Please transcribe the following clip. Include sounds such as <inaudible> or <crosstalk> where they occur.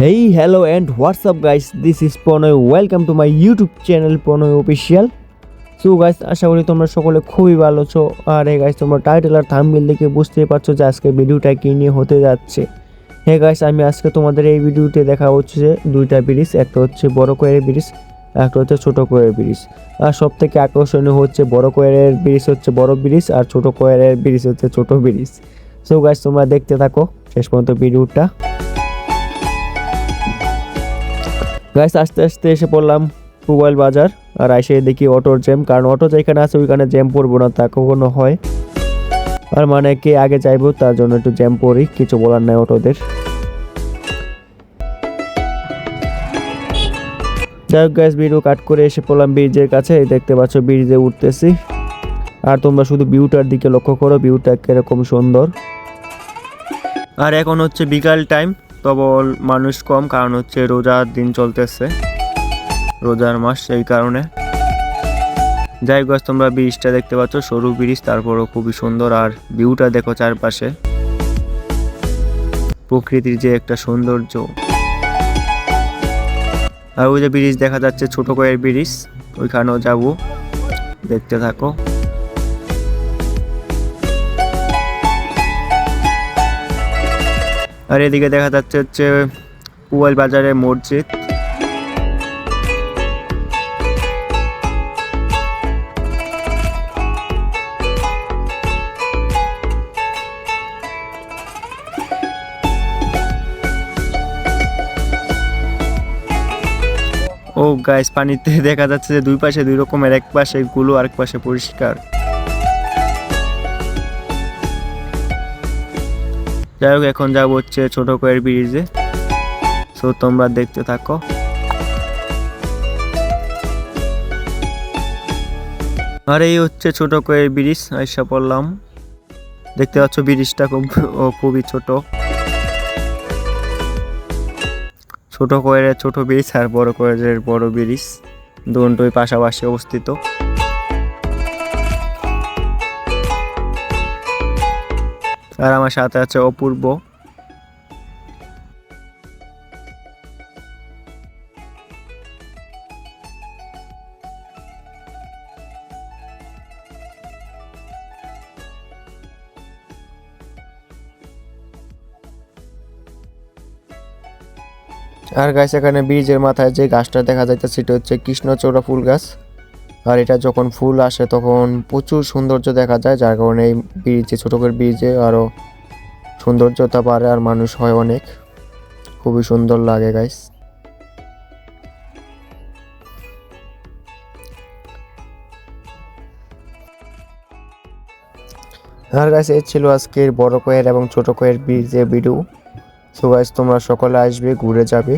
Hey hello and WhatsApp guys this is Pranay welcome to my YouTube channel Pranay official so guys আশা করি তোমরা সকলে খুবই ভালো আছো। আর হে গাইস তোমরা টাইটেল আর থাম্বনেল দেখে বুঝতেই পারছ যে আজকে ভিডিওটা কী নিয়ে হতে যাচ্ছে। হে গাইস আমি আজকে তোমাদের এই ভিডিওতে দেখা হচ্ছে যে দুইটা ব্রিজ, একটা হচ্ছে বড় কোয়ের ব্রিজ, একটা হচ্ছে ছোট কোয়ের ব্রিজ। আর সব থেকে আকর্ষণীয় হচ্ছে বড় কোয়ের ব্রিজ হচ্ছে বড় ব্রিজ, আর ছোট কোয়ের ব্রিজ হচ্ছে ছোট ব্রিজ। সো গাইস তোমরা দেখতে থাকো। শেষ পর্যন্ত ভিডিওটা গাইস আস্তে আস্তে এসে পড়লাম মোবাইল বাজার, আর এসে দেখি অটোর জ্যাম, কারণ অটো যেখানে আছে, ওইখানে জ্যাম পড়ব না, তা কখনো হয়। আর মানে কে আগে যাইবো, তার জন্য একটু জ্যাম পড়ি, কিছু বলার নাই অটোদের। যাই হোক গ্যাস ভিডিও কাট করে এসে পড়লাম ব্রিজের কাছে দেখতে পাচ্ছ ব্রিজে উঠতেছি। আর তোমরা শুধু ভিউটার দিকে লক্ষ্য করো ভিউটা কীরকম সুন্দর। আর এখন হচ্ছে বিকাল টাইম তবল মানুষ কম, কারণ হচ্ছে রোজার দিন চলতেছে। রোজার মাস এই কারণে। যাই গাছ তোমরা ব্রিজটা দেখতে পাচ্ছ, সরু ব্রিজ, তারপরও খুবই সুন্দর, আর ভিউটা দেখো চারপাশে। প্রকৃতির যে একটা সৌন্দর্য। আর ওই যে ব্রিজ দেখা যাচ্ছে, ছোট কয়ের ব্রিজ, ওইখানেও যাব। দেখতে থাকো। আর এদিকে দেখা যাচ্ছে হচ্ছে পুয়াল বাজারে মসজিদ। ও গাইস, পানিতে <laughs> দেখা যাচ্ছে যে দুই পাশে দুই রকমের, এক পাশে গুলো, আরেক পাশে পরিষ্কার। যাই হোক, এখন যাব হচ্ছে ছোট কয়ের ব্রিজে সো তোমরা দেখতে থাকো। আর এই হচ্ছে ছোট কয়ের ব্রিজ আইসা পড়লাম। দেখতে পাচ্ছ ব্রিজটা খুবই ছোট। ছোট কয়ের ছোট ব্রিজ আর বড় কয়ের বড় ব্রিজ দুটোই পাশাপাশি অবস্থিত। আর আমার সাথে আছে অপূর্ব। আর গাছ এখানে ব্রিজের মাথায় যে গাছটা দেখা যাইতেছে সেটা হচ্ছে কৃষ্ণচূড়া ফুল গাছ। আর এটা যখন ফুল আসে তখন প্রচুর সৌন্দর্য দেখা যায়, যার কারণে এই ব্রিজে, ছোটো করে ব্রিজে আরও সৌন্দর্যতা বাড়ে আর মানুষ হয় অনেক। খুবই সুন্দর লাগে গাইস আর গাইস এই ছিল আজকের বড় কয়ের এবং ছোট কয়ের ব্রিজের ভিডিও সো গাইস তোমরা সকলে আসবে, ঘুরে যাবে।